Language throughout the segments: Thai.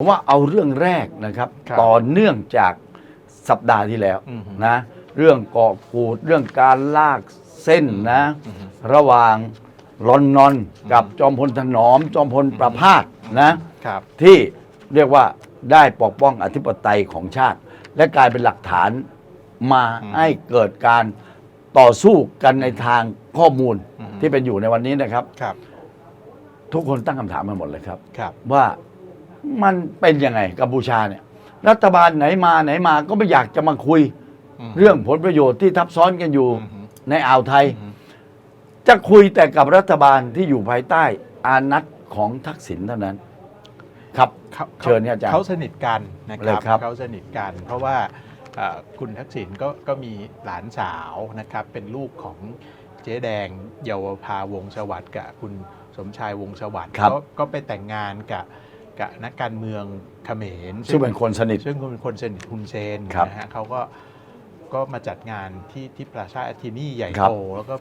ผมว่าเอาเรื่องแรกนะครับครับต่อเนื่องจากสัปดาห์ที่แล้วอือฮึนะเรื่องเกาะกูดเรื่องการลากเส้นนะอือฮึระหว่างลอนนอนกับจอมพลถนอม จอมพลประพาสนะครับที่เรียกว่าได้ปกป้องอธิปไตยของชาติ และกลายเป็นหลักฐานมาให้เกิดการต่อสู้กันในทางข้อมูลที่เป็นอยู่ในวันนี้นะครับ ครับทุกคนตั้งคำถามมาหมดเลยครับ ครับ ว่า มันเป็นยังไงกัมพูชาเนี่ย รัฐบาลไหนมาไหนมาก็ไม่อยากจะมาคุยอืมเรื่องผลประโยชน์ที่ทับซ้อนกันอยู่อือฮึในอ่าวไทยอืมจะคุยแต่กับรัฐบาลที่อยู่ภายใต้อานัตของทักษิณเท่านั้น ครับขาเชิญเนี่ยอาจารย์เขาสนิทกันนะคเลยรับครับเขาสนิทกันเพราะว่าเอ่อคุณทักษิณก็ก็มีหลานสาวนะครับเป็นลูกของเจ๊แดงเยาวภาวงศ์สวัสดิ์กับคุณสมชายวงศ์สวัสดิ์ครับ ก็ก็ไปแต่งงานกับ กับนักการเมืองเขมรซึ่งเป็นคนสนิทซึ่งเป็นคนสนิทฮุนเซนครับนะฮะเขาก็ก็มาจัดงานที่ที่ปราชาอาทินี่ใหญ่ครับโตแล้วก็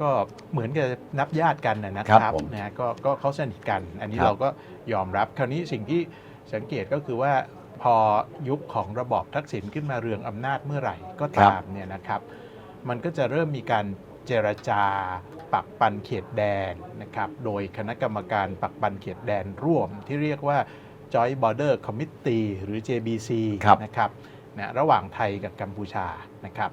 ก็เหมือนกับนับญาติกันนะนะคครัรับบผมนะฮะก็ก็เขาสนิทกัน อันนี้ครับเราก็ยอมรับคราวนี้สิ่งที่สังเกตก็คือว่าพอยุคของระบอบทักษิณขึ้นมาเรืองอำนาจเมื่อไหร่ก็ตามเนี่ยนะครับ มันก็จะเริ่มมีการ เจรจา ปักปันเขตแดนนะครับโดยคณะกรรมการปักปันเขตแดนร่วม ที่เรียกว่า Joint Border Committee หรือ JBC ครับนะครับนะระหว่างไทยกับกัมพูชานะครับ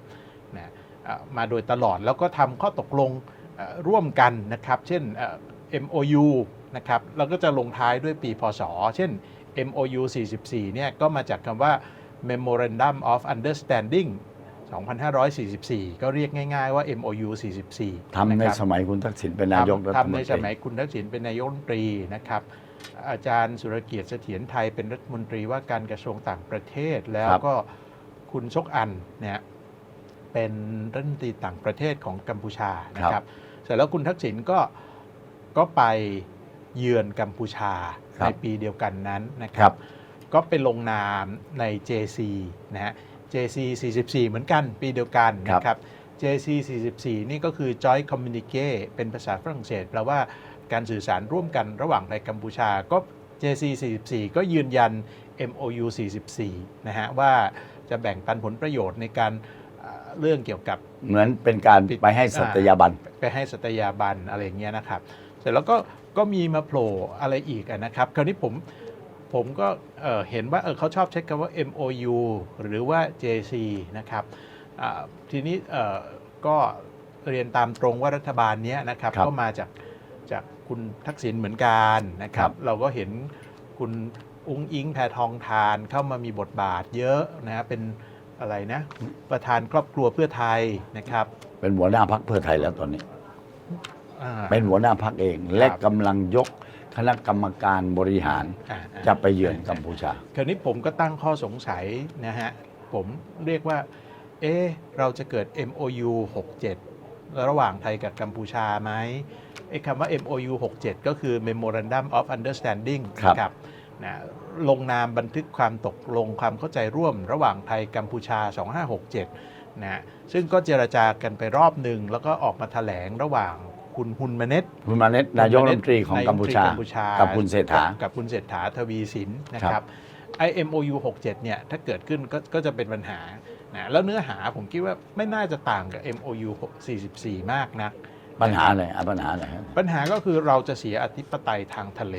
นะเอ่อมาโดยตลอดแล้วก็ทำข้อตกลงเอ่อร่วมกันนะครับ เช่นเอ่อ MOU นะครับแล้วก็จะลงท้ายด้วยปีพศ เช่น MOU 44เนี่ยก็มาจากคำว่า Memorandum of Understanding 2544 ก็เรียกง่าย ๆ ว่า MOU 44ทำในนะครับสมัยคุณทักษิณเป็นนายกรัฐทำมนในตสรีมัยคุณทักษิณเป็นนายกรัฐมนตรีนะครับอาจารย์สุรเกียรติเสถียรไทยเป็นรัฐมนตรีว่าการกระทรวงต่างประเทศ แล้วครับก็คุณชกอันเนี่ยเป็นรัฐมนตรีต่างประเทศของกัมพูชานะครับเสร็จแล้วคุณทักษิณก็ก็ไปเยือนกัมพูชาครัในบปีเดียวกันนั้นนะคครัรับบก็ไปลงนามใน JC นะฮะ JC 44 เหมือนกันปีเดียวกันนะครับ JC 44 นี่ก็คือ Joint Communique เป็นภาษาฝรั่งเศสแปลว่าการสื่อสารร่วมกันระหว่างไทยกัมพูชาก็ JC 44 ก็ยืนยัน MOU 44 นะฮะว่าจะแบ่งปันผลประโยชน์ในการเอ่อเรื่องเกี่ยวกับเหมือนเป็นการไปให้สัตยาบัน ไปให้สัตยาบันอะไรอย่างเงี้ยนะครับ เสร็จแล้วก็ก็มีมาโผล่อะไรอีกอะนะครับ คราวนี้ผม ผมก็เอ่อเห็นว่าเออเขาชอบใช้คำว่า MOU หรือว่า JC นะครับอ่าทีนี้เอ่อก็เรียนตามตรงว่ารัฐบาลเนี้ยนะครับครับก็มาจากจากคุณทักษิณเหมือนกันนะครับครับ เราก็เห็นคุณอุ้งอิงแพทองทานเข้ามามีบทบาทเยอะนะฮะเป็นอะไรนะ ประธานครอบครัวเพื่อไทยนะครับ เป็นหัวหน้าพักเพื่อไทยแล้วตอนนี้อ่าเป็นหัวหน้าพักเองและครับกำลังยก คณะกรรมการบริหารอ่าอ่า จะไปเยือนกัมพูชา คราวนี้ผมก็ตั้งข้อสงสัยนะฮะ ผมเรียกว่า เอ๊ะเราจะเกิด MOU 67 ระหว่างไทยกับกัมพูชาไหมไอ้คำว่า MOU 67 ก็คือ Memorandum of Understanding ครับ นะครับนะลงนามบันทึกความตกลงความเข้าใจร่วมระหว่างไทยกัมพูชา 2567 นะซึ่งก็เจรจากันไปรอบหนึ่ง แล้วก็ออกมาแถลงระหว่าง คุณฮุนมาเน็ตคุณมาเน็ตนายกรัฐมนตรีของกัมพูชานยกรัฐมนตรีกัมพูชากับคุณเศรษฐากับกับคุณเศรษฐาทวีสินนะคครัรับบไอ MOU 67 เนี่ย ถ้าเกิดขึ้นก็ก็จะเป็นปัญหานะแล้วเนื้อหาผมคิดว่าไม่น่าจะต่างกับ MOU 44 มากนะปัญหาอะไรอะปัญหาอะไรครับปัญหาก็คือเราจะเสียอธิปไตยทางทะเล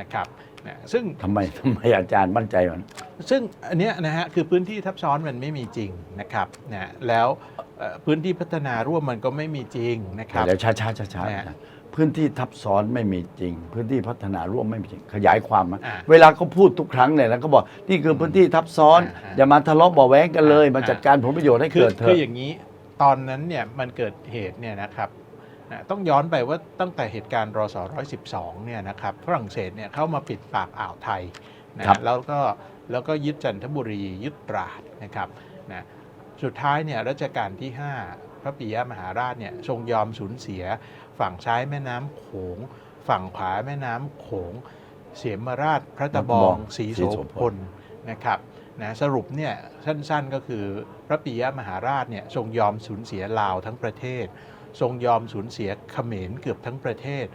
นะครับ นะซึ่งทำไมทำไมอาจารย์มั่นใจมันซึ่งอันเนี้ยนะฮะคือพื้นที่ทับซ้อนมันไม่มีจริงนะครับนะแล้วเอ่อพื้นที่พัฒนาร่วมมันก็ไม่มีจริงนะครับเดี๋ยวช้าช้าช้าช้านะพื้นที่ทับซ้อนไม่มีจริง พื้นที่พัฒนาร่วมไม่มีจริง ขยายความมาอ่าเวลาเขาพูดทุกครั้งเนี่ยแล้วก็บอกนี่คือพื้นที่ทับซ้อนอ่าอย่ามาทะเลาะเบาะแว้งกันเลยอ่ามมาจัดการผลประโยชน์ให้คือเกิดเถคืออะอย่างนี้ตอนนั้นเนี่ยมันเกิดเหตุเนี่ยนะครับ นะต้องย้อนไปว่าตั้งแต่เหตุการณ์รศ112เนี่ยนะครับฝรั่งเศสเนี่ยเข้ามาปิดปากอ่าวไทยนะครับ แล้วก็แล้วก็ยึดจันทบุรียึดตราดนะครับนะสุดท้ายเนี่ยรัชกาลที่ 5 พระปิยมหาราชเนี่ยทรงยอมสูญเสีย ฝั่งซ้ายแม่น้ำโขง ฝั่งขวาแม่น้ำโขง เสียมราชพระตะบองศรีโสพลนะครับนะสรุปเนี่ยสั้นๆก็คือพระปิยมหาราชเนี่ยทรงยอมสูญเสียลาวทั้งประเทศ ทรงยอมสูญเสียเขมรเกือบทั้งประเทศ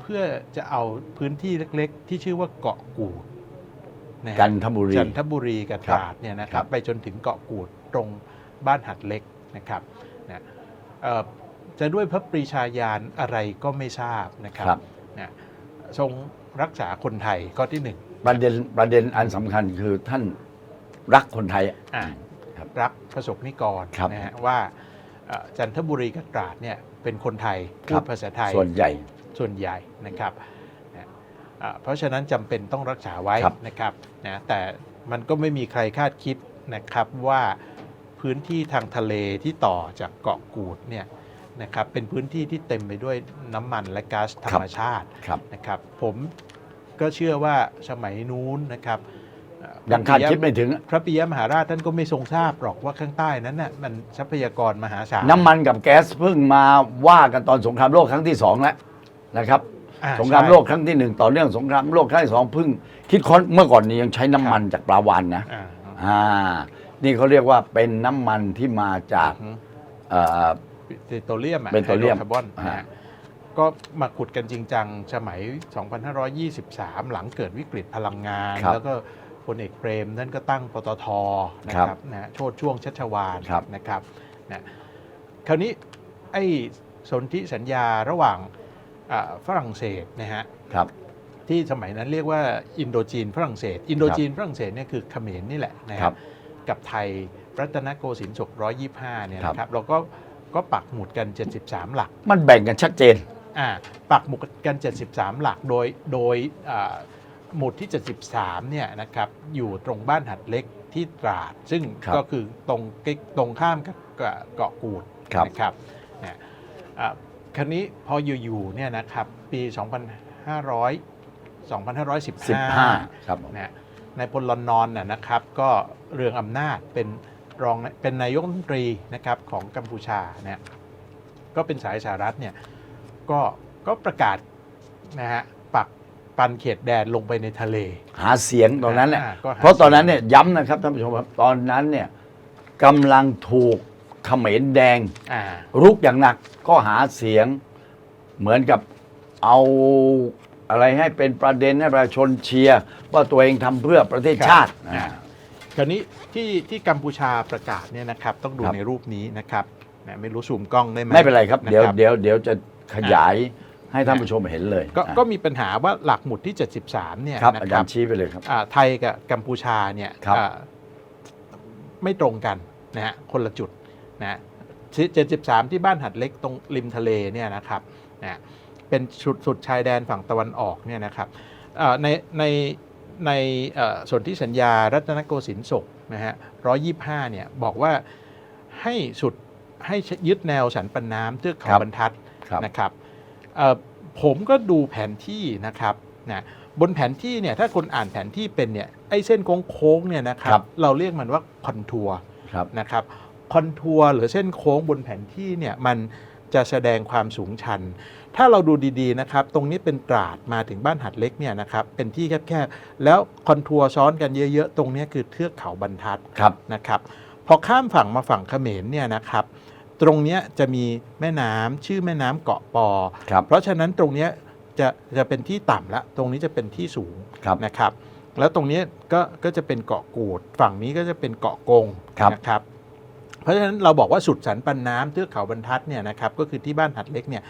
เพื่อจะเอาพื้นที่เล็กๆ ที่ชื่อว่าเกาะกูดนะฮะจันทบุรีจันทบุรีกับคตรับราดเนี่ยนะคครัรับบไปจนถึงเกาะกูดตรงบ้านหัดเล็กนะครับนะเอ่อจะด้วยพระปรีชาญาณอะไรก็ไม่ทราบนะครับครับนะทรงรักษาคนไทยข้อที่หนึ่งประเด็นประเด็นอันสำคัญคือท่านรักคนไทยอ่าครับรักประสบนิกรครับนะฮะว่าเอ่อ จันทบุรีกับตราดเนี่ยเป็นคนไทยพูครัดบภาษาไทยส่วนใหญ่ส่วนใหญ่นะครับนะอ่าเพราะฉะนั้นจำเป็นต้องรักษาไว้ครับนะครับนะแต่มันก็ไม่มีใครคาดคิดนะครับว่าพื้นที่ทางทะเลที่ต่อจากเกาะกูดเนี่ยนะครับเป็นพื้นที่ที่เต็มไปด้วยน้ำมันและก๊าซธรรมชาติครับนะครับผมก็เชื่อว่าสมัยนู้นนะครับเอ่อ ยังคาดคิดไม่ถึง พระปิยมหาราชท่านก็ไม่ทรงทราบหรอกว่าข้างใต้นั้นน่ะมันทรัพยากรมหาศาลน้ำมันกับแก๊สเพิ่งมาว่ากันตอนสงครามโลกครั้งที่สองแล้วนะครับ อ่สงครามใช่โลกครั้งที่หนึ่งต่อเนื่องสงครามโลกครั้งที่สองเพิ่งคิดค้นเมื่อก่อนนี้ยังใช้น้ำมันจากปลาวานนะอ่าอ่า นี่เขาเรียกว่าเป็นน้ำมันที่มาจากอืมเอ่อเปโตรเลียมอะเปโตรเลียมไฮโดคาร์บอนนะฮะฮะ ก็มาขุดกันจริงจังสมัย 2523 หลังเกิดวิกฤตพลังงาน ครับ แล้วก็ พลเอกเปรมนั่นก็ตั้งปตทนะครัครับบนะโชดช่วงชัชวานครับนะครับนะคราวนี้ไอ้สนธิสัญญาระหว่างอ่าฝรั่งเศสนะฮะครับที่สมัยนั้นเรียกว่าอินโดจีนฝรั่งเศส อินโดจีนฝรั่งเศสเนี่ยคือเขมรนี่แหละนะคครัรับบกับไทยรัตนโกสินทร์ศก125เนี่ยครับนะครับเราก็ก็ปักหมุดกัน 73 หลัก มันแบ่งกันชัดเจนอ่าปักหมุดกัน 73 หลักโดยโดยอ่า หมุดที่ 73เนี่ยนะครับอยู่ตรงบ้านหัดเล็กที่ตราด ซึ่งครับก็คือตรงใกล้ตรงข้ามกับกับเกาะกูดครับนะครับนะอ่าคราวนี้พออยู่ๆเนี่ยนะครับปี 2500 2515 15ครับผมนะในพลลอนนอนนะนะครับ ก็เรืองอำนาจเป็นรองเป็นนายกรัฐมนตรีนะครับของกัมพูชาเนี่ยก็เป็นสายสหรัฐเนี่ยก็ก็ประกาศนะฮะ ปักปันเขตแดนลงไปในทะเล หาเสียงตอนนั้นเนี่ยอ่าก็หา เพราะตอนนั้นเนี่ยย้ำนะครับท่านผู้ชมครับตอนนั้นเนี่ยกำลังถูกเขมรแดง อ่า รุกอย่างหนักก็หาเสียงเหมือนกับเอาอะไรให้เป็นประเด็นให้ประชาชนเชียร์ว่าตัวเองทำเพื่อประเทศชาติอ่า คราวนี้ที่ที่กัมพูชาประกาศเนี่ยนะครับ ต้องดูครับ ในรูปนี้นะครับนะไม่รู้ซูมกล้องได้ไหมไม่เป็นไรครับ เดี๋ยวนะเดี๋ยวเดี๋ยวจะขยาย ให้ท่านผู้ชมเห็นเลยก็อะก็มีปัญหาว่าหลักหมุดที่ 73 เนี่ยครับนะอาคจารัรบย์ชี้ไปเลยครับอ่าไทยกับกัมพูชาเนี่ยครับอ่าไม่ตรงกันนะฮะคนละจุดนะเจ็ดสิบสามที่บ้านหัดเล็กตรงริมทะเลเนี่ยนะครับนะเป็นสุดสุดชายแดนฝั่งตะวันออกเนี่ยนะครับอ่าในในในเอ่อส่วนที่สัญญารัตนโกสินทร์ศกนะฮะร้อยี่ห้าเนี่ยบอกว่าให้สุดให้ยึดแนวสันปันน้ำเทือกเขาครับบรรทัดครับนะครับเอ่อ ผมก็ดูแผนที่นะครับนะบนแผนที่เนี่ยถ้าคนอ่านแผนที่เป็นเนี่ยไอ้เส้นโค้งๆเนี่ยนะครับครับเราเรียกมันว่าคอนทัวร์ครับนะครับคอนทัวร์หรือเส้นโค้งบนแผนที่เนี่ยมันจะแสดงความสูงชัน ถ้าเราดูดีๆนะครับ ตรงนี้เป็นตราดมาถึงบ้านหัดเล็กเนี่ยนะครับ เป็นที่แคบๆ แล้วคอนทัวร์ซ้อนกันเยอะๆ ตรงเนี้ยคือเทือกเขาบรรทัดครับนะครับ พอข้ามฝั่งมาฝั่งเขมรเนี่ยนะครับ ตรงเนี้ยจะมีแม่น้ำชื่อแม่น้ำเกาะปอครับเพราะฉะนั้นตรงเนี้ยจะจะเป็นที่ต่ำแล้วตรงนี้จะเป็นที่สูงครับนะครับ แล้วตรงเนี้ยก็ก็จะเป็นเกาะกูด ฝั่งนี้ก็จะเป็นเกาะกงครับนะครับ เพราะฉะนั้นเราบอกว่าสุดสันปันน้ำเทือกเขาบรรทัดเนี่ยนะครับก็คือที่บ้านหัดเล็กเนี่ย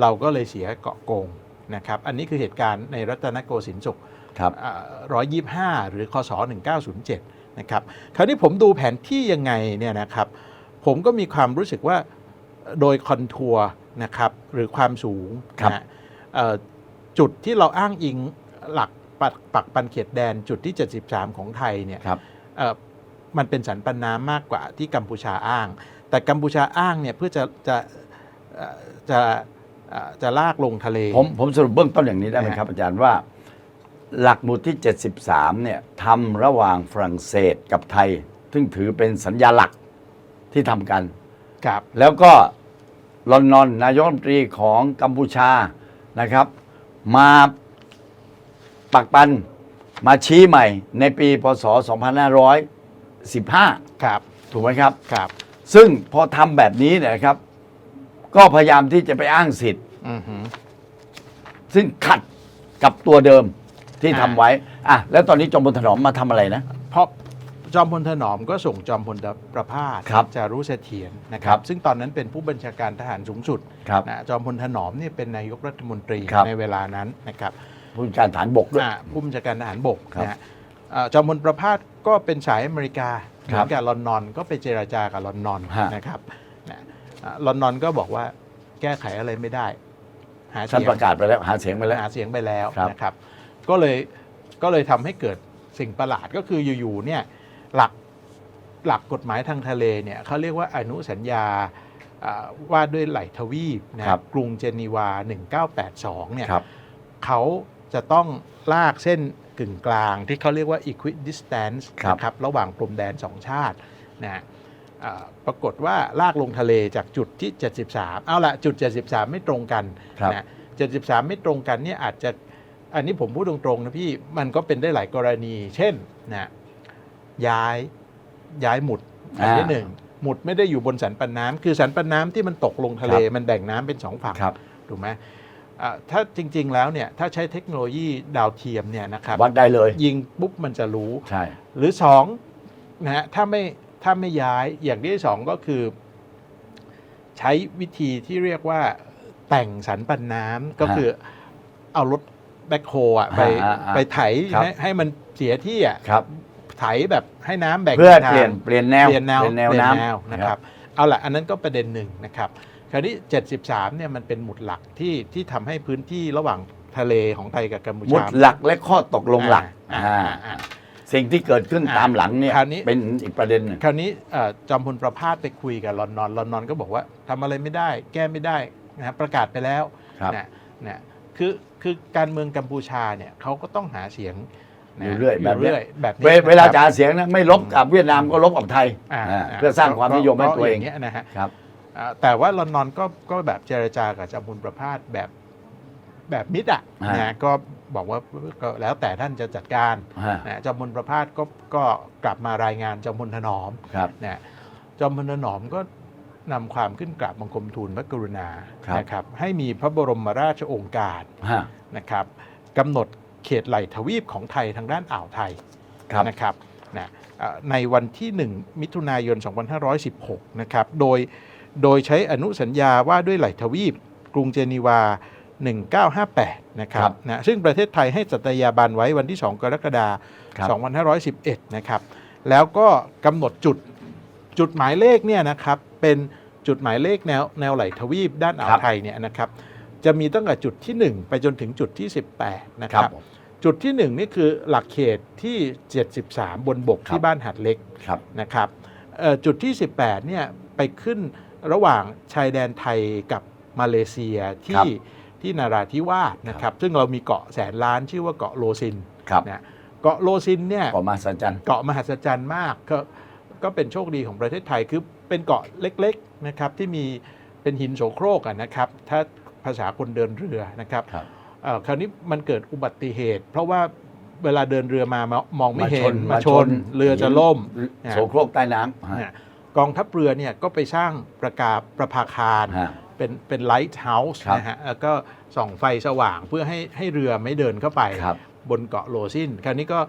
เราก็เลยเสียเกาะกงนะครับ อันนี้คือเหตุการณ์ในรัตนโกสินทร์สุขครับร้อยยี่ห้าหรือคศ1907นะครับ คราวนี้ผมดูแผนที่ยังไงเนี่ยนะครับ ผมก็มีความรู้สึกว่าโดยคอนทัวร์นะครับหรือความสูงครับนะฮะเอ่อจุดที่เราอ้างอิงหลักปักปักปันเขตแดนจุดที่ 73 ของไทยเนี่ยครับเอ่อมันเป็นสันปันน้ำมากกว่าที่กัมพูชาอ้าง แต่กัมพูชาอ้างเนี่ยเพื่อจะจะเอ่อจะเอ่อจะลากลงทะเล ผมผมสรุปเบื้องต้นอย่างนี้ได้ไหมนะฮะครับ อาจารย์ว่า หลักหมุดที่ 73 เนี่ยทำระหว่างฝรั่งเศสกับไทย ซึ่งถือเป็นสัญญาหลัก ที่ทำกัน ครับแล้วก็ลอนนอนนายกรัฐมนตรีของกัมพูชานะครับ มาปักปันมาชี้ใหม่ในปีพศ 2515 ครับ ถูกไหมครับ ครับ ซึ่งพอทำแบบนี้เนยนะครับ ก็พยายามที่จะไปอ้างสิทธิ์ อือหือ ซึ่งขัดกับตัวเดิมที่อ่าทำไว้อะแล้วตอนนี้จอมพลถนอมมาทำอะไรนะเพราะ จอมพลถนอมก็ส่งจอมพลประพาสครับจารุเสถียรนะคครัรับบซึ่งตอนนั้นเป็นผู้บัญชาการทหารสูงสุดครับนะจอมพลถนอมเนี่ยเป็นนายกรัฐมนตรีครับในเวลานั้นนะครับผู้จัดการฐานบกด้วยอ่าผู้บัญชาการทหารบกครับนะฮะอ่าจอมพลประพาสก็เป็นสายอเมริกาเหครัมือบนกับลอนดอนก็ไปเจราจากับลอนดอนฮะนะครับนะอ่าลอนดอนก็บอกว่าแก้ไขอะไรไม่ได้ หาท่านเสียงประกาศไปแล้วหาเสียงไปแล้วหาเสียงไปแล้วครับนะครับ ก็เลยก็เลยทำให้เกิดสิ่งประหลาดก็คืออยู่ๆเนี่ย หลักหลักกฎหมายทางทะเลเนี่ยเขาเรียกว่าอนุสัญญาอ่าว่าด้วยไหลทวีปนะครับกรุงเจนีวา 1982 เนี่ยครับเขาจะต้องลากเส้นกึ่งกลางที่เขาเรียกว่า equidistance ครับนะครับระหว่างพรมแดนสองชาตินะอ่าปรากฏว่าลากลงทะเลจากจุดที่ 73 เอาละจุด 73 ไม่ตรงกันครับนะ73 ไม่ตรงกันเนี่ยอาจจะอันนี้ผมพูดตรงๆนะพี่มันก็เป็นได้หลายกรณี เช่นนะ ย้ายย้ายหมุดอันที่อ่าหนึ่งหมุดไม่ได้อยู่บนสันปันน้ำคือสันปันน้ำที่มันตกลงทะเลครับมันแบ่งน้ำเป็นสองฝั่งครับถูกไหมอ่าถ้าจริง ๆ แล้วเนี่ยถ้าใช้เทคโนโลยีดาวเทียมเนี่ยนะครับวัดได้เลย ยิงปุ๊บมันจะรู้ใช่หรือสองนะฮะถ้าไม่ถ้าไม่ย้ายอย่างที่สองก็คือ ใช้วิธีที่เรียกว่าแต่งสันปันน้ำก็คือเอารถแบ็คโฮอะไปอ่าอ่าไปไถครับให้ให้มันเสียที่อะครับ ไถแบบให้น้ำแบ่งเพื่อทางเปลี่ยนเปลี่ยนแนวเปลี่ยนแนวเปลี่ยนแนวน้ำนะครับเอาละอันนั้นก็ประเด็นหนึ่งนะครับคราวนี้ 73 เนี่ยมันเป็นหมุดหลักที่ที่ทำให้พื้นที่ระหว่างทะเลของไทยกับกัมพูมุดชาหลักและข้อตกลงหลักอ่าอ่าอ่าอ่าสิ่งที่เกิดขึ้นอ่าตามหลังเนี่ยคราวนี้เป็นอีกประเด็นหนึ่งคราวนี้เอ่อจอมพลประพาสไปคุยกับลอนนอนลอนนอนก็บอกว่าทำอะไรไม่ได้ แก้ไม่ได้นะฮะประกาศไปแล้วครับนะนะคือคือการเมืองกัมพูชาเนี่ยเขาก็ต้องหาเสียงนะ อยู่เรื่อยแบบเนี้ยเรื่อยแบบนี้เวเวลานะครับจะหาเสียงนะไม่ลบกับเวียดนามก็ลบกับไทยอ่าอ่าเพื่อสร้างความนิยมให้ตัวเองย่างเงี้ยนะฮะครับ อ่าแต่ว่าลอนนอนก็ก็แบบเจรจากับจอมพลประพาสแบบแบบมิตรอะฮะนะก็บอกว่าก็แล้วแต่ท่านจะจัดการฮะนะจอมพลประพาสก็ก็กลับมารายงานจอมพลถนอมครับ นะจอมพลถนอมก็นำความขึ้นกราบบังคมทูลพระกรุณาครับ นะครับให้มีพระบรมราชโองการฮะนะครับกำหนด เขตไหลทวีปของไทยทางด้านอ่าวไทยครับ นะครับนะเอ่อในวันที่ 1 มิถุนายน 2516 นะครับ โดย โดยใช้อนุสัญญาว่าด้วยไหลทวีป กรุงเจนีวา 1958 นะครัครับบนะซึ่งประเทศไทยให้สัตยาบันไว้วันที่ 2 กรกฎาครับ คม 2511 นะครับ แล้วก็กำหนดจุด จุดหมายเลขเนี่ยนะครับ เป็นจุดหมายเลขแนวแนวไหลทวีปด้านอ่าวไทยเนี่ยนะครับ จะมีตั้งแต่จุดที่ 1 ไปจนถึงจุดที่ 18 นะคครัรับบ ผม จุดที่1นี่คือหลักเขตที่ 73 บนบกครับที่บ้านหัดเล็กครับนะครับเอ่อจุดที่ 18เนี่ยไปขึ้นระหว่างชายแดนไทยกับมาเลเซียครัที่บที่นาราธิวาสนะครับ ซึ่งเรามีเกาะแสนล้านชื่อว่าเกาะโลซินครับนะเกาะโลซินเนี่ยก็มาสัจจันเกาะมหัศจรรย์มากก็ก็เป็นโชคดีของประเทศไทยคือเป็นเกาะเล็กๆนะครับที่มีเป็นหินโสโครกอะนะครับ ถ้าภาษาคนเดินเรือนะครับครับเอ่อ คราวนี้มันเกิดอุบัติเหตุ เพราะว่าเวลาเดินเรือมามามองไม่เห็นมาชน เรือจะล่มนะโสโครกใต้น้ำฮะนะกองทัพเรือเนี่ยก็ไปสร้างประกาประภาคารฮะเป็นเป็นไลท์เฮาส์ครับนะฮะแล้วก็ส่องไฟสว่างเพื่อให้ให้เรือไม่เดินเข้าไปครับบนเกาะโลซินคราวนี้ก็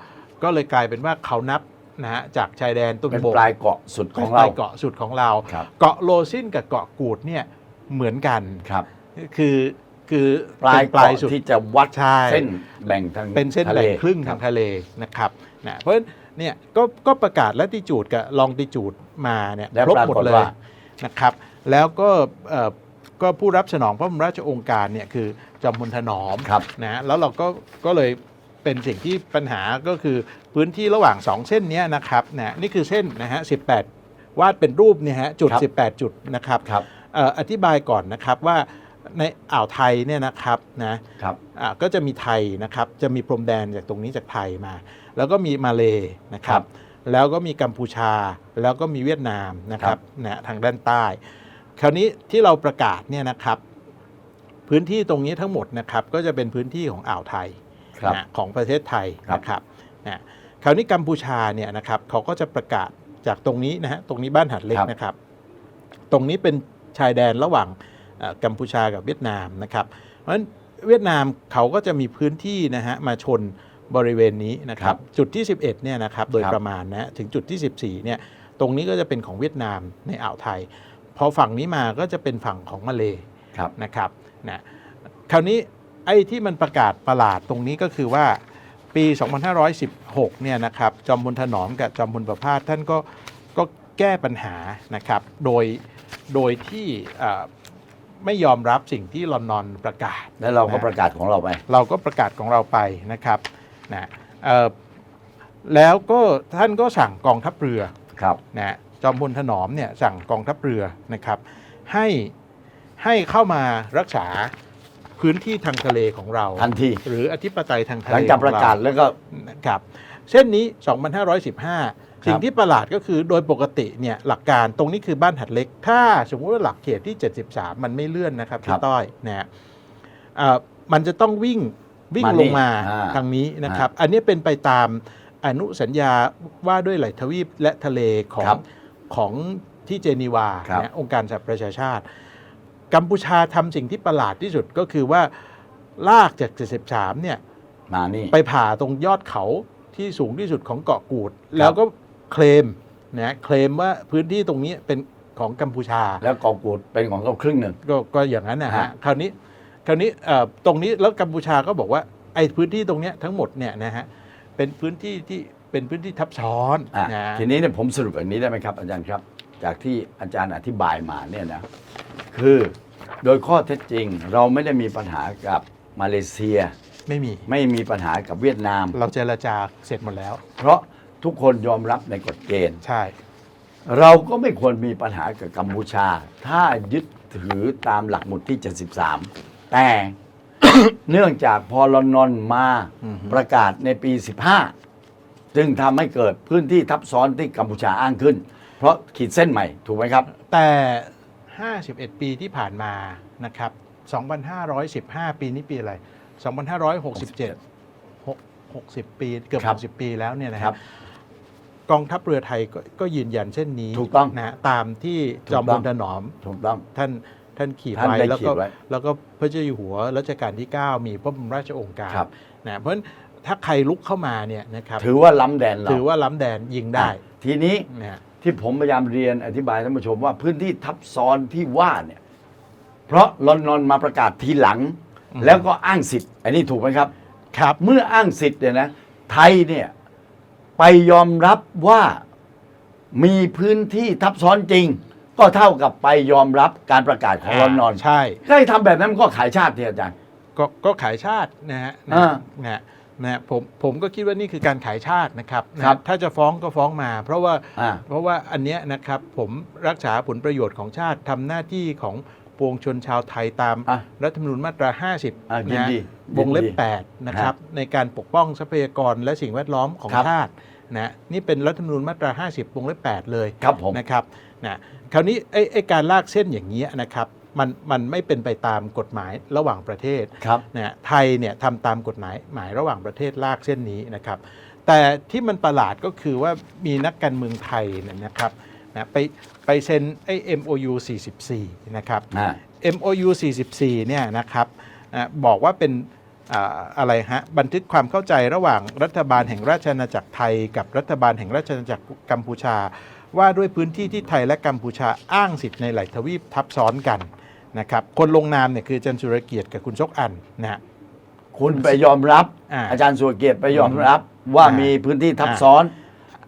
ก็เลยกลายเป็นว่าเขานับนะฮะจากชายแดนตุนเป็นบกปลายเกาะสุดของไปเราเกาะสุดของเราครับเกาะโลซินกับเกาะกูดเนี่ยเหมือนกันครับ คือ คือปลายเป็นปลายเกาะสุดที่จะวัดใช่เส้นแบ่งทางเป็นเส้นทะเลแบ่งครึ่งคทารับงทะเลนะครับนะเพราะฉะนั้นเนี่ยก็ก็ประกาศลัติจูดกับลองติจูดมาเนี่ยและครบปราหมดกฏเลยว่านะครับแล้วก็เอ่อก็ผู้รับสนองพระบรมราชโองการเนี่ยคือจอมพลถนอมครับนะแล้วเราก็ก็เลยเป็นสิ่งที่ปัญหาก็คือพื้นที่ระหว่าง 2 เส้นเนี้ยนะครับนะนี่คือเส้นนะฮะ 18 วาดเป็นรูปเนี่ยฮะจุดครับ18 จุดนะครับครับเอ่ออธิบายก่อนนะครับว่า ในอ่าวไทยเนี่ยนะครับนะครับอ่าก็จะมีไทยนะครับจะมีพรมแดนจากตรงนี้จากไทยมา แล้วก็มีมาเลนะคครัรับบแล้วก็มีกัมพูชาแล้วก็มีเวียดนามนะครับนะทางด้านใต้ คราวนี้ที่เราประกาศเนี่ยนะครับ พื้นที่ตรงนี้ทั้งหมดนะครับก็จะเป็นพื้นที่ของอ่าวไทยครับนะของประเทศไทยครับนะครับนะคราวนี้กัมพูชาเนี่ยนะครับเขาก็จะประกาศจากตรงนี้นะฮะตรงนี้บ้านหัดเล็กครับนะครับ ตรงนี้เป็นชายแดนระหว่างเอ่อ กัมพูชากับเวียดนามนะครับ เพราะฉะนั้นเวียดนามเขาก็จะมีพื้นที่นะฮะมาชนบริเวณนี้นะคครัรับบจุดที่ 11เนี่ยนะครับโดยครับประมาณนะถึงจุดที่ 14เนี่ยตรงนี้ก็จะเป็นของเวียดนามในอ่าวไทย พอฝั่งนี้มาก็จะเป็นฝั่งของมาเลครับนะครับนะคราวนี้ไอ้ที่มันประกาศประหลาดตรงนี้ก็คือว่าปี 2516 เนี่ยนะครับจอมพลถนอมกับจอมพลประพาสท่านก็ก็แก้ปัญหานะครับ โดยโดยที่เอ่อ ไม่ยอมรับสิ่งที่ลอนนอนประกาศ แล้วเราก็นะประกาศของเราไป เราก็ประกาศของเราไปนะครับนะเอ่อแล้วก็ท่านก็สั่งกองทัพเรือครับนะจอมพลถนอมเนี่ยสั่งกองทัพเรือนะครับ ให้ให้เข้ามารักษาพื้นที่ทางทะเลของเราทันทีหรืออธิปไตยทางทะเลหลังจากประกาศของเแล้วก็นะครับเส้นนี้ 2515 สิ่งที่ประหลาดก็คือโดยปกติเนี่ยหลักการตรงนี้คือบ้านหัดเล็ก ถ้าสมมุติว่าหลักเขตที่ 73 มันไม่เลื่อนนะครับครัพี่บต้อยนะฮะเอ่อมันจะต้องวิ่งวิ่งมานี่ลงมาอ่าทางนี้นะครับ อันนี้เป็นไปตามอนุสัญญาว่าด้วยไหลทวีปและทะเลของครับของที่เจนีวาครับนะองค์การสหประชาชาติ กัมพูชาทำสิ่งที่ประหลาดที่สุดก็คือว่าลากจาก 73 เนี่ยมานี่ไปผ่าตรงยอดเขาที่สูงที่สุดของเกาะกูด แล้วก็ เคลมนะเคลมว่าพื้นที่ตรงนี้เป็นของกัมพูชา แล้วกองกูดเป็นของเขาครึ่งหนึ่ง ก็ก็อย่างนั้นนะฮะฮะ คราวนี้คราวนี้เอ่อตรงนี้แล้วกัมพูชาก็บอกว่าไอ้พื้นที่ตรงเนี้ยทั้งหมดเนี่ยนะฮะเป็นพื้นที่ที่เป็นพื้นที่ทับซ้อนอะนะทีนี้เนี่ยผมสรุปอย่างนี้ได้ไหมครับ อาจารย์ครับ จากที่อาจารย์อธิบายมาเนี่ยนะคือโดยข้อเท็จจริงเราไม่ได้มีปัญหากับมาเลเซีย ไม่มี ไม่มีปัญหากับเวียดนาม เราเจรจาเสร็จหมดแล้ว เพราะ ทุกคนยอมรับในกฎเกณฑ์ ใช่ เราก็ไม่ควรมีปัญหากับกัมพูชา ถ้ายึดถือตามหลักหมุดที่ 73 แต่ เนื่องจากพอลอนนอนมาอือฮึ ประกาศในปี 15 จึงทำให้เกิดพื้นที่ทับซ้อนที่กัมพูชาอ้างขึ้น เพราะขีดเส้นใหม่ถูกไหมครับ แต่ 51 ปีที่ผ่านมานะครับ 2,515 ปีนี้ปีอะไร 2,567 6 60ปี เกือบครับ 60 ปีแล้วเนี่ยนะคครัรับ บ กองทัพเรือไทยก็ก็ยืนยันเช่นนี้ถูกต้องนะตามที่ถูกจอมต้พองลถนอม ถูกต้อง ท่านท่านขีดท่านไว้ได้แล้วขีก็ดไว้แล้วก็พระเจ้าอยู่หัวรัชกาลที่ 9 มีพระบรมราชโองการครับ นะเพราะฉะนั้นถ้าใครลุกเข้ามาเนี่ยนะครับถือว่าล้ำแดนเราถือว่าล้ำแดนยิงได้อะทีนี้นะฮะที่ผมพยายามเรียนอธิบายท่านผู้ชมว่าพื้นที่ทับซ้อนที่ว่าเนี่ย เพราะลอนนอนมาประกาศทีหลัง แล้วก็อ้างสิทธิ์ อันนี้ถูกไหมครับ ครับ เมื่ออ้างสิทธิ์เนี่ยนะไทยเนี่ย ไปยอมรับว่ามีพื้นที่ทับซ้อนจริง ก็เท่ากับไปยอมรับการประกาศของลอนนอนใช่ถ้าให้ทำแบบนั้นมันก็ขายชาติที่อาจารย์ ก็ก็ขายชาตินะฮะนะอ่าฮะนะฮะนะฮะผมผมก็คิดว่านี่คือการขายชาตินะครับนะครับ ถ้าจะฟ้องก็ฟ้องมา เพราะว่า อ่า เพราะว่าอันเนี้ยนะครับผมรักษาผลประโยชน์ของชาติทำหน้าที่ของปวงชนชาวไทยตามอะรัฐธรรมนูญมาตรา50อะยินนะฮะดีวงเล็บยินดี8นะครับในการปกป้องทรัพยากรและสิ่งแวดล้อมของครับชาติ นะนี่เป็นรัฐธรรมนูญมาตรา 50วงเล็บ8เลยครับผม นะครับนะคราวนี้ไอ้ไอ้การลากเส้นอย่างนี้ยนะครับมันมันไม่เป็นไปตามกฎหมายระหว่างประเทศครับนะฮะไทยเนี่ยทำตามกฎหมายหมายระหว่างประเทศลากเส้นนี้นะครับ แต่ที่มันประหลาดก็คือว่ามีนักการเมืองไทยเนี่ยนะครับนะไปไปเซ็นไอ้ MOU 44 นะครับ อ่า MOU 44 เนี่ยนะครับอะบอกว่าเป็น อ่าอะไรฮะบันทึกความเข้าใจระหว่างรัฐบาลแห่งราชอาณาจักรไทย กับรัฐบาลแห่งราชอาณาจักรกัมพูชา ว่าด้วยพื้นที่ที่ไทยและกัมพูชาอ้างสิทธิ์ในหลายทวีปทับซ้อนกันนะครับคนลงนามเนี่ยคืออาจันสุรเกียรติกับคุณชกอันนะฮะ คุณไปยอมรับ อ่าอาจารย์สุรเกียรติไปยอมรับว่าอ่ามีมีพื้นที่ทับซ้อน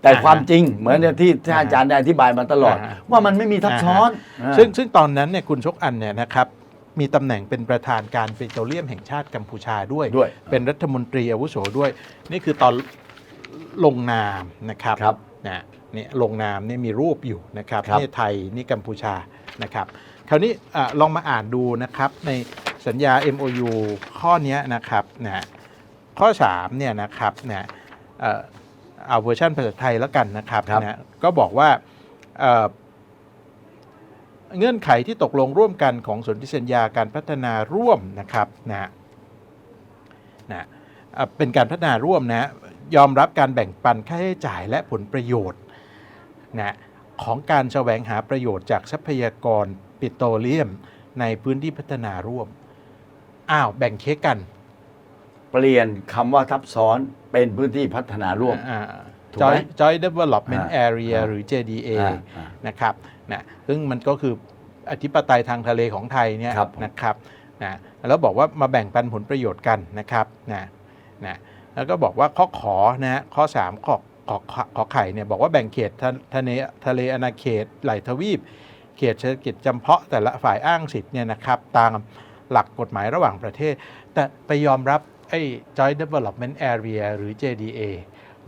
แต่อ่าความจริงเหมือนที่ที่อ่าอาจารย์ได้อธิบายมาตลอด อ่า ว่ามันไม่มีทับซ้อนอ่า ซึ่งซึ่งตอนนั้นเนี่ยคุณชกอันเนี่ยนะครับ มีตำแหน่งเป็นประธานการปิโตรเลียมแห่งชาติกัมพูชาด้วย ด้วย เป็นรัฐมนตรีอาวุโสด้วย นี่คือตอนลงนามนะครับครับ นะนี่ลงนามนี่มีรูปอยู่นะครับครับ นี่ไทยนี่กัมพูชานะครับ คราวนี้อาลองมาอ่านดูนะครับในสัญญา MOU ข้อเนี้ยนะครับนะข้อ3เนี่ยนะครับนะเอ่อเอาเวอร์ชันภาษาไทยแล้วกันนะครับครับ นะก็บอกว่าเอ่อ เงื่อนไขที่ตกลงร่วมกันของสนธิสัญญาการพัฒนาร่วมนะครับนะนะเอ่อเป็นการพัฒนาร่วมนะยอมรับการแบ่งปันค่าใช้จ่ายและผลประโยชน์นะของการแสวงหาประโยชน์จากทรัพยากรปิโตรเลียมในพื้นที่พัฒนาร่วม อ้าวแบ่งเค้กกัน เปลี่ยนคำว่าทับซ้อนเป็นพื้นที่พัฒนาร่วมอ่าถูกไหม Joint Joint Development อ่า Area อ่าหรือ JDA อ่าอ่านะครับนะซึ่งมันก็คืออธิปไตยทางทะเลของไทยเนี่ยครับผมนะครับนะแล้วบอกว่ามาแบ่งปันผลประโยชน์กันนะครับนะนะแล้วก็บอกว่าข้อขอนะฮะข้อ 3 ข้อขอขอขอไข่เนี่ยบอกว่าแบ่งเขตทะทะเลทะเลอาณาเขตไหลทวีป เขตเศรษฐกิจจำเพาะแต่ละฝ่ายอ้างสิทธิ์เนี่ยนะครับตามหลักกฎหมายระหว่างประเทศ แต่ไปยอมรับไอ้ Joint Development Area หรือ JDA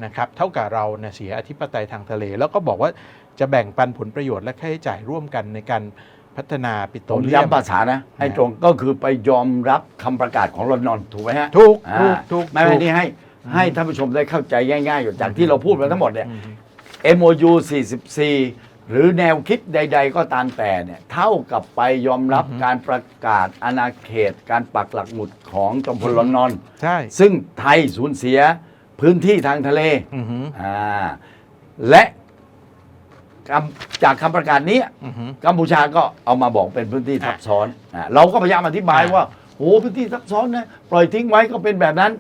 นะครับเท่ากับเราเนี่ยเสียอธิปไตยทางทะเล แล้วก็บอกว่าจะแบ่งปันผลประโยชน์และค่าใช้จ่ายร่วมกันในการพัฒนาปิโตผมรเลียม ย้ำภาษานะ ให้ตรงก็คือไปยอมรับคำประกาศของลอนดอนถูกไหมฮะถูกอ่าถูกถูกไม่ไม่ถูก นี่ให้ให้ท่านผู้ชมได้เข้าใจง่ายๆอยู่จากที่เราพูดมาทั้งหมดเนี่ยอืม MOU 44 หรือแนวคิดใด ๆ ก็ตามแต่เนี่ยเท่ากับไปยอมรับการประกาศอาณาเขต การปักหลักหมุดของจอมพลลอนนอน ใช่ ซึ่งไทยสูญเสีย พื้นที่ทางทะเลอือหืออ่าและคำจากคำประกาศนี้ อือหือ กัมพูชาก็เอามาบอกเป็นพื้นที่ทับซ้อนอ่าเราก็พยายามอธิบายอ่าว่าโอ้พื้นที่ทับซ้อนนะปล่อยทิ้งไว้ก็เป็นแบบนั้น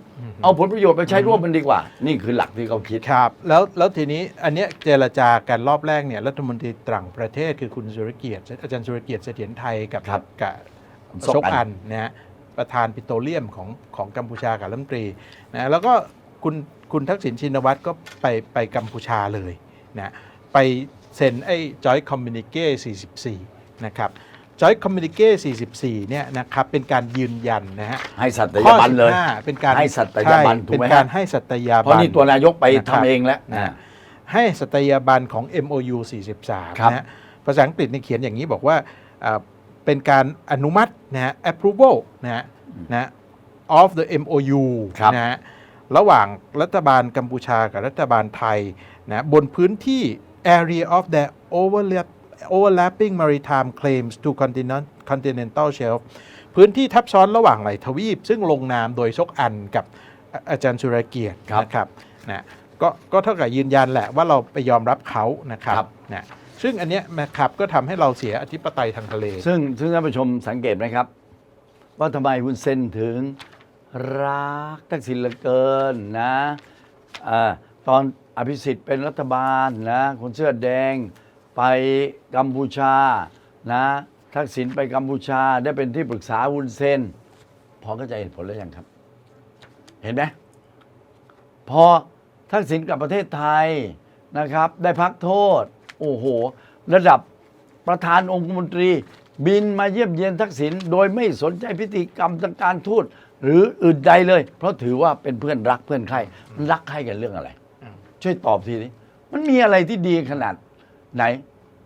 เอาผลประโยชน์ไปใช้ร่วมกันดีกว่า นี่คือหลักที่เขาคิด ครับแล้วแล้วทีนี้อันเนี้ยเจรจากันรอบแรกเนี่ยรัฐมนตรีต่างประเทศคือคุณสุรเกียรติอาจารย์สุรเกียรติเสถียรไทยกับครับกับซกซกอัอันนนะฮะประธานปิโตรเลียมของของกัมพูชากับรัฐมนตรีนะแล้วก็ คุณคุณทักษิณชินวัตรก็ไปไปกัมพูชาเลยนะไปเซ็นไอ้จอยคอมมิ n นิเก้44 นะครับจอยคอมมิ n นิเก้44 เนี่ยนะครับเป็นการยืนยันนะฮะให้สัตยาบันเลยข้อ15เป็นการให้สัตยาบันใช่ถูกไหมเป็นฮะการให้สัตยาเพบัราะนนี่ตัวนายกไปนะครับทำเองแล้วนะอ่าให้สัตยาบันของ MOU 43ครับนะฮะภาษาอังกฤษเนี่ยเขียนอย่างนี้บอกว่าอ่าเป็นการอนุมัตินะฮะ approval นะฮะนะ of the MOU ครับนะฮะ ระหว่างรัฐบาลกัมพูชากับรัฐบาลไทยนะบนพื้นที่ area of the overlap overlapping maritime claims to continent continental shelf พื้นที่ทับซ้อนระหว่างหลายทวีป ซึ่งลงนามโดยซกอันกับอาอาจารย์สุรเกียรติครับนะครับนะก็ก็เท่ากับยืนยันแหละว่าเราไปยอมรับเขานะครับครับนะซึ่งอันเนี้ยนะครับก็ทำให้เราเสียอธิปไตยทางทะเล ซึ่งซึ่งท่านผู้ชมสังเกตไหมครับ ว่าทำไมคุณเซนถึง รักทักษิณเหลือเกินนะอาตอนอภิสิทธิ์เป็นรัฐบาลนะคนเสื้อแดงไปกัมพูชานะทักษิณไปกัมพูชาได้เป็นที่ปรึกษาวุนเซนพอเข้าใจเหตุผลแล้วยังครับ เห็นไหมพอทักษิณกลับประเทศไทยนะครับ ได้พักโทษ โอ้โห ระดับประธานองคมนตรี บินมาเยี่ยมเยียนทักษิณโดยไม่สนใจพิธีกรรมทางการทูต หรืออื่นใดเลย เพราะถือว่าเป็นเพื่อนรักเพื่อนใครมันรักใครกันเรื่องอะไรอืมช่วยตอบทีนี้มันมีอะไรที่ดีขนาดไหน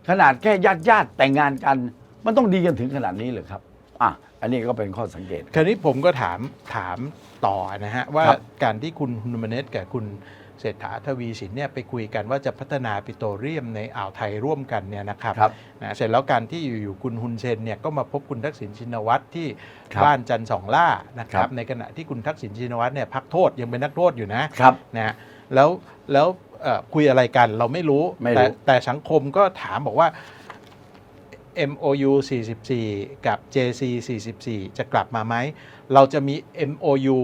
ขนาดแค่ญาติญาติๆแต่งงานกัน มันต้องดีกันถึงขนาดนี้เลยครับอะอันนี้ก็เป็นข้อสังเกต คราวนี้ผมก็ถามถามต่อนะฮะ ว่าครับ การที่คุณฮุนมาเนตกับคุณ เศรษฐาทวีสินเนี่ยไปคุยกันว่าจะพัฒนาปิโตรเลียมในอ่าวไทยร่วมกันเนี่ยนะครับครับนะเสร็จแล้วการที่อยู่ๆคุณฮุนเซนเนี่ยก็มาพบคุณทักษิณชินวัตรที่ครับบ้านจันทร์สองล่านะครัครับ บในขณะที่คุณทักษิณชินวัตรเนี่ยพักโทษยังเป็นนักโทษอยู่นะ ครับ นะฮะแล้วแล้วเอ่อคุยอะไรกันเราไม่รู้ ไม่รู้ แต่แต่สังคมก็ถามบอกว่า MOU 44 กับ JC 44 จะกลับมาไหม เราจะมี MOU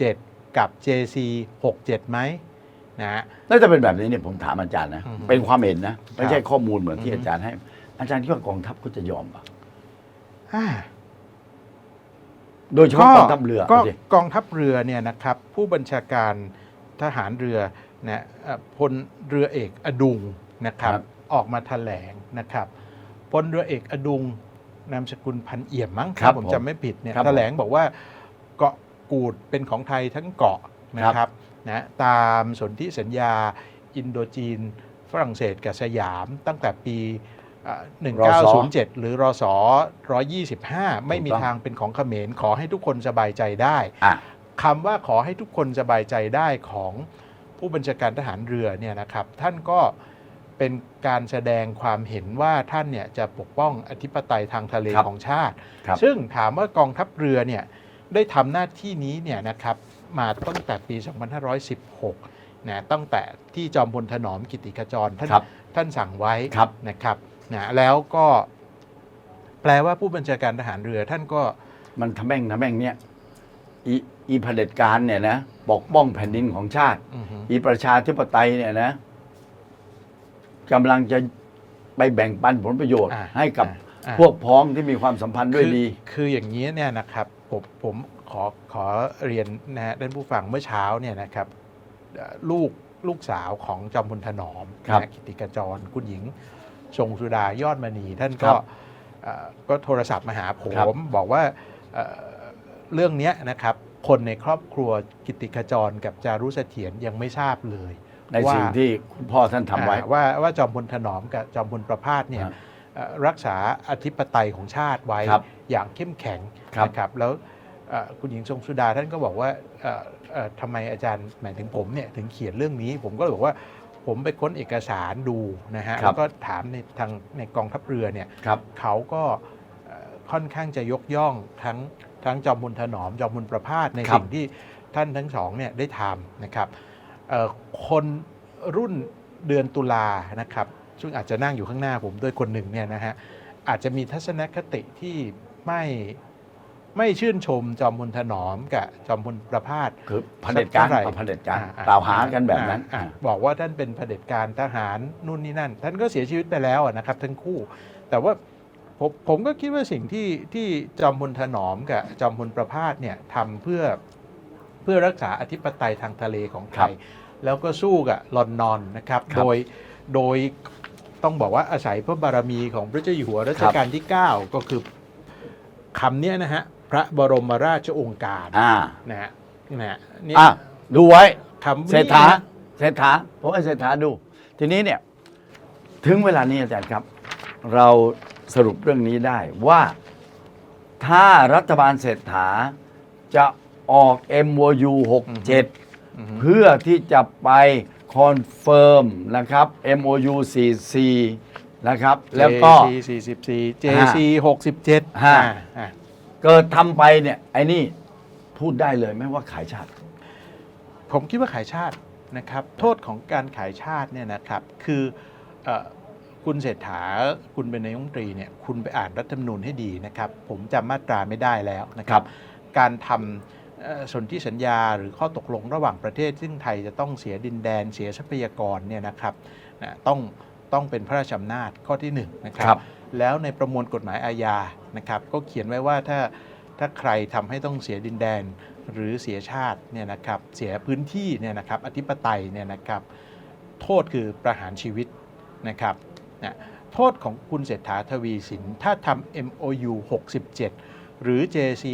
67 กับ JC 67ไหม นะฮะ น่าจะเป็นแบบนี้เนี่ยผมถามอาจารย์นะ อือฮึเป็นความเห็นนะ ไม่ใช่ครับข้อมูลเหมือนที่อือฮึอาจารย์ให้ อาจารย์คิดว่ากองทัพเขาจะยอมปะอ่า โดยเฉพาะกองทัพเรือก็เอาสิ กองทัพเรือเนี่ยนะครับ ผู้บัญชาการทหารเรือนะเอ่อพลเรือเอกอดุงนะครับ ครับ ออกมาแถลงนะครับพลเรือเอกอดุงนามสกุลพันเอี่ยมมั้งครับถ้าผมผมจำไม่ผิดเนี่ยครับผมแถลงบอกว่าเกาะกูดเป็นของไทยทั้งเกาะนะครับ นะตามสนธิสัญญาอินโดจีน ฝรั่งเศสกับสยามตั้งแต่ปีอ่า1907 หรือรศ125 ไม่มีถูกต้องทางเป็นของเขมรขอให้ทุกคนสบายใจได้อะคำว่าขอให้ทุกคนสบายใจได้ของผู้บัญชาการทหารเรือเนี่ยนะครับ ท่านก็เป็นการแสดงความเห็นว่าท่านเนี่ยจะปกป้องอธิปไตยทางทะเลครับของชาติครับซึ่งถามว่ากองทัพเรือเนี่ยได้ทำหน้าที่นี้เนี่ยนะครับ มาตั้งแต่ปี 2516 นะตั้งแต่ที่จอมพลถนอมกิติขจรท่านครับท่านสั่งไว้ครับ นะครับนะแล้วก็แปลว่าผู้บัญชาการทหารเรือท่านก็ มันทำแม่งทำแม่งเนี่ยอีอีเผด็จการเนี่ยนะปกป้องแผ่นดินของชาติ อือฮึ อีประชาธิปไตยเนี่ยนะกำลังจะไปแบ่งปันผลประโยชน์ อ่าให้กับอ่า พวกพ้องที่มีความสัมพันธ์ด้วยคือดีคืออย่างนี้เนี่ยนะครับผมผม ขอขอเรียนนะฮะท่านผู้ฟังเมื่อเช้าเนี่ยนะครับเอ่อลูกลูกสาวของจอมพลถนอมครับนะฮะกิติกาจรคุณหญิงทรงสุดายอดมณีท่านครัก็บเอ่อก็โทรศัพท์มาหาผครับมบอกว่าเอ่อเรื่องเนี้ยนะครับ คนในครอบครัวกิติกาจรกับจารุเสถียรยังไม่ทราบเลย ในว่าสิ่งที่คุณพ่อท่านทำไว้อ่าว่าว่าจอมพลถนอมกับจอมพลประพาสเนี่ยครับเอ่อรักษาอธิปไตยของชาติไว้ครับอย่างเข้มแข็งครับนะครับแล้วเอ่อ คุณหญิงทรงสุดาท่านก็บอกว่าเอ่อเอ่อทำไมอาจารย์หมายถึงผมเนี่ยถึงเขียนเรื่องนี้ ผมก็เลยบอกว่าผมไปค้นเอกสารดูนะฮะครัแล้บวก็ถามในทางในกองทัพเรือเนี่ยครับเขาก็เอ่อค่อนข้างจะยกย่องทั้งทั้งจอมพลถนอมจอมพลประพาสในครับสิ่งที่ท่านทั้งสองเนี่ยได้ทำนะครับเอ่อคนรุ่นเดือนตุลานะครับ ซึ่งอาจจะนั่งอยู่ข้างหน้าผมด้วยคนหนึ่งเนี่ยนะฮะอาจจะมีทัศนคติที่ไม่ ไม่ชื่นชมจอมพลถนอมกับจอมพลประพาสคือเผด็จการสักเท่าไหร่กับเผด็จการอ่อ่กล่าวหากันแบบนั้นอ่าอ่าบอกว่าท่านเป็นเผด็จการทหารนู่นนี่นั่น ท่านก็เสียชีวิตไปแล้วอะนะครับ ทั้งคู่ แต่ว่าผมผมก็คิดว่าสิ่งที่ที่จอมพลถนอมกับจอมพลประพาสเนี่ยทำเพื่อเพื่อรักษาอธิปไตยทางทะเลของไทย แล้วก็สู้กับลอนนอนนะครับ ครับโดยโดยต้องบอกว่าอาศัยพระบารมีของพระเจ้าอยู่หัวรัชกาลที่ 9 ก็คือคำเนี้ยนะฮะ พระบรมราชโองการอ่านะฮะนะฮะเนี่ยอะดูไว้คำเศรษฐาเศรษฐาผมให้เศรษฐาดู ทีนี้เนี่ย ถึงเวลานี้อาจารย์ครับ เราสรุปเรื่องนี้ได้ว่าถ้ารัฐบาลเศรษฐาจะออก MOU 67 เพื่อที่จะไปคอนเฟิร์มนะครับ MOU 44 นะครับ แล้วก็ JC 44 JC 67ห้าอ่า อ่า เกิดทำไปเนี่ยไอ้นี่พูดได้เลยไหมว่าขายชาติ ผมคิดว่าขายชาตินะครับ โทษของการขายชาติเนี่ยนะครับ คือเออคุณเศรษฐาคุณเป็นนายกรัฐมนตรีเนี่ยคุณไปอ่านรัฐธรรมนูญให้ดีนะครับ ผมจำมาตราไม่ได้แล้วนะครับ การทำเอ่อสนธิสัญญาหรือข้อตกลงระหว่างประเทศ ซึ่งไทยจะต้องเสียดินแดนเสียทรัพยากรเนี่ยนะครับนะต้องต้องเป็นพระราชอำนาจข้อที่หนึ่งนะคครัรับบ แล้วในประมวลกฎหมายอาญานะครับก็เขียนไว้ว่าถ้าถ้าใครทำให้ต้องเสียดินแดน หรือเสียชาติเนี่ยนะครับเสียพื้นที่เนี่ยนะครับอธิปไตยเนี่ยนะครับโทษคือประหารชีวิตนะครับนะโทษของคุณเศรษฐาทวีสิน ถ้าทำ MOU 67 หรือ JC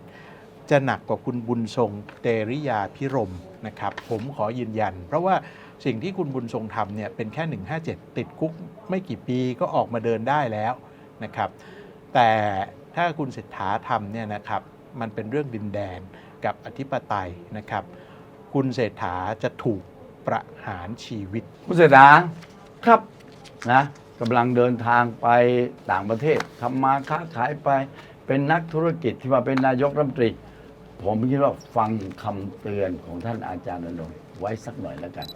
67 จะหนักกว่าคุณบุญทรงเตริยาพิรมนะครับผมขอยืนยัน เพราะว่า สิ่งที่คุณบุญทรงทำเนี่ยเป็นแค่ 157 ติดคุกไม่กี่ปีก็ออกมาเดินได้แล้วนะครับ แต่ถ้าคุณเศรษฐาทำเนี่ยนะครับมันเป็นเรื่องดินแดนกับอธิปไตยนะครับ คุณเศรษฐาจะถูกประหารชีวิต คุณเศรษฐาครับนะกำลังเดินทางไปต่างประเทศทำมาค้าขายไปเป็นนักธุรกิจที่มาเป็นนายกรัฐมนตรี ผมคิดว่าฟังคำเตือนของท่านอาจารย์นนท์ไว้สักหน่อยแล้วกัน